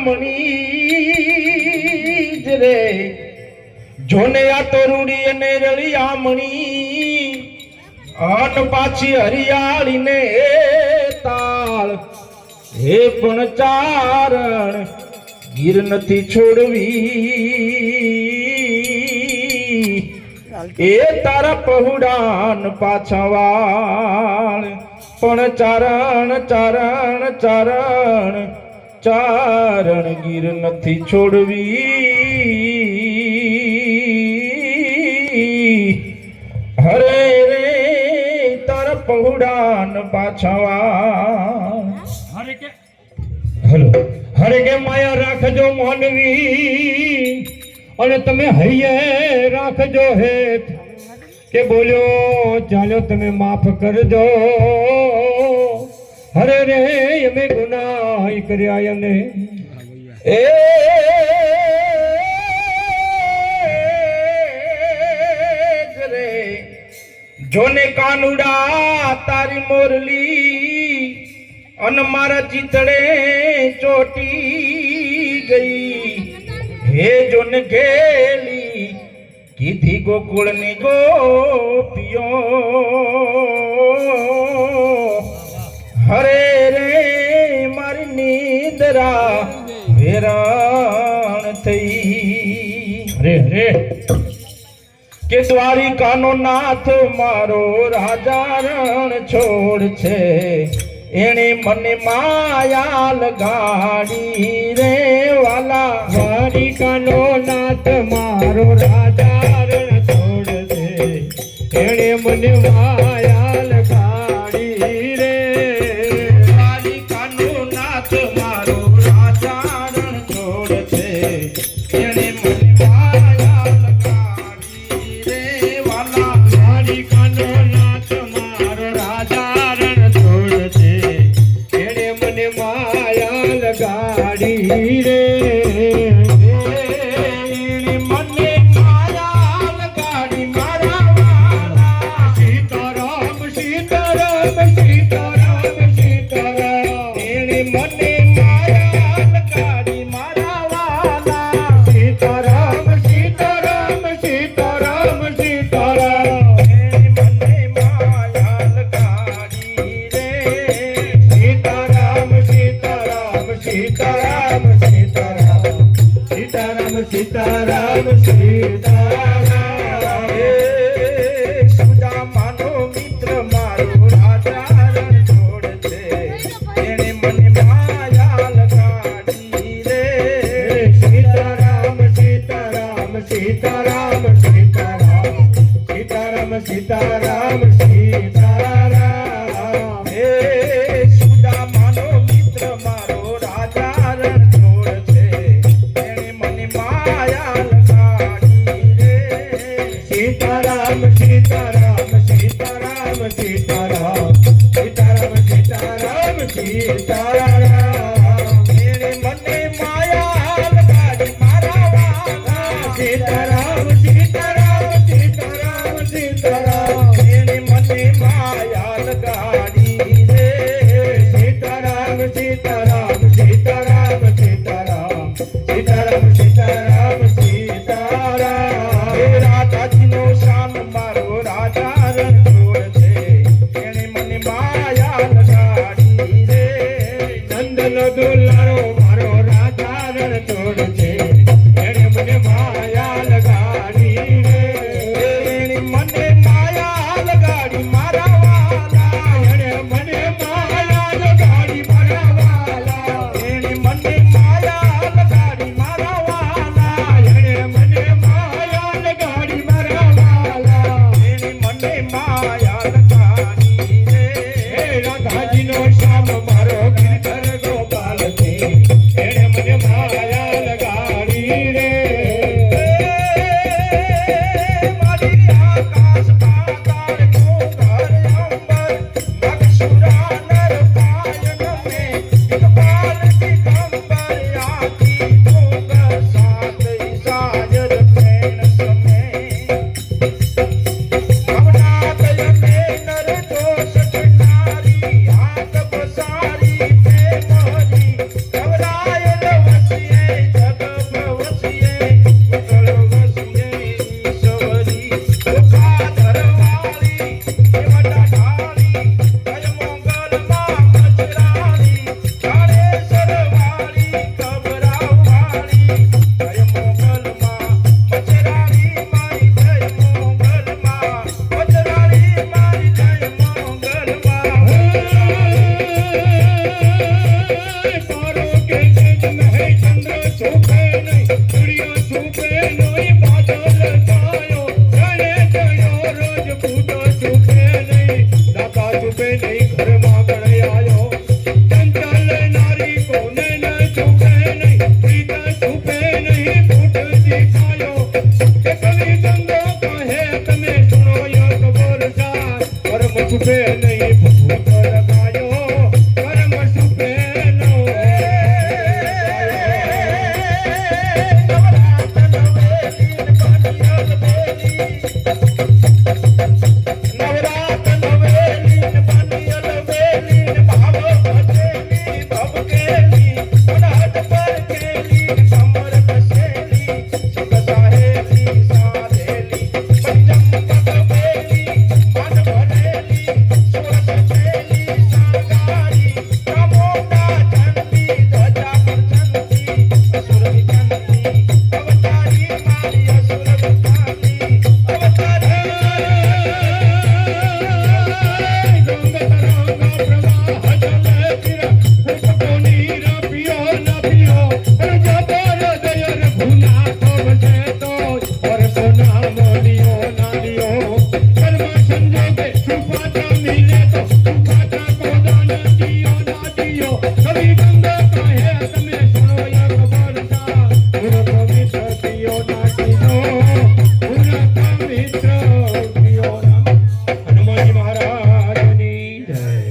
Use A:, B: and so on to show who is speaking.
A: આમણી જ રે. જોને આ તો રૂડી અને રળિયા મણી અન પાછી હરિયાળીને તાળ. હે પણ ચારણ, ગીર નથી છોડવી. એ તારા પહુડાન પાછા વાળ. પણ ચારણ ચારણ ચારણ ચારણ ગીર નથી છોડવી. હરે રે તારા પહુડાન પાછા
B: હરે કે
A: હલો હરે કે માયા રાખજો માનવી. અને તમે હૈયે રાખજો હે કે બોલ્યો ચાલો તમે માફ કરજો. હરે રે, અમે ગુનાહ કર્યા અને એ જોને કાનુડા તારી મોરલી, અન મારા ચિતડે ચોટી ગઈ. હે જોન ગેલી કીધી ગોકુળની ગોપીઓ. થઈ હરે હરે. કે દ્વારિકાનો નાથ મારો રાજા રણ છોડ છે. એણે મને માયા લગાડી રે વાલા. દ્વારિકાનો નાથ મારો રાજા રણ છોડ છે. એણે મને માયા માયા લગાડી રે. સીતારામ સીતારામ. હે સુદામાનો મિત્ર, મારો રાજા રણછોડ છે. એણે મને માયા લગાડી રે. સીતારામ સીતારામ સીતારામ સીતારામ સીતારામ સીતારામ સીતારામ. એણે મને માયા લગાડી, મારા વાલા સીતારામ સીતારામ રણછોડ
B: पे नहीं